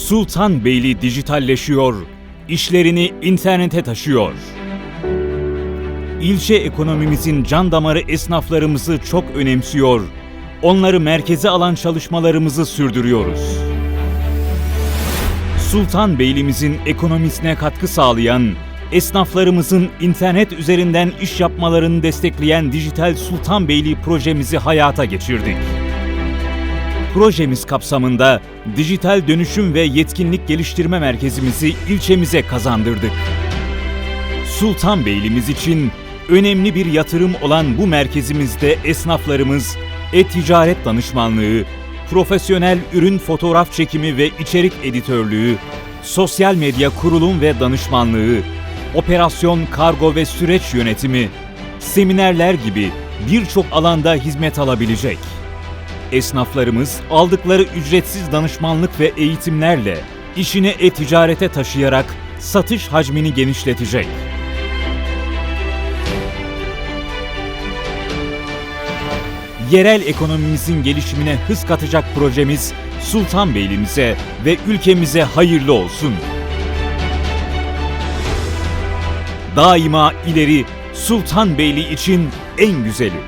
Sultanbeyli dijitalleşiyor, işlerini internete taşıyor. İlçe ekonomimizin can damarı esnaflarımızı çok önemsiyor, onları merkeze alan çalışmalarımızı sürdürüyoruz. Sultanbeylimizin ekonomisine katkı sağlayan, esnaflarımızın internet üzerinden iş yapmalarını destekleyen Dijital Sultanbeyli projemizi hayata geçirdik. Projemiz kapsamında dijital dönüşüm ve yetkinlik geliştirme merkezimizi ilçemize kazandırdık. Sultanbeylimiz için önemli bir yatırım olan bu merkezimizde esnaflarımız e-ticaret danışmanlığı, profesyonel ürün fotoğraf çekimi ve içerik editörlüğü, sosyal medya kurulum ve danışmanlığı, operasyon kargo ve süreç yönetimi, seminerler gibi birçok alanda hizmet alabilecek. Esnaflarımız aldıkları ücretsiz danışmanlık ve eğitimlerle işini e-ticarete taşıyarak satış hacmini genişletecek. Yerel ekonomimizin gelişimine hız katacak projemiz Sultanbeylimize ve ülkemize hayırlı olsun. Daima ileri Sultanbeyli için en güzeli.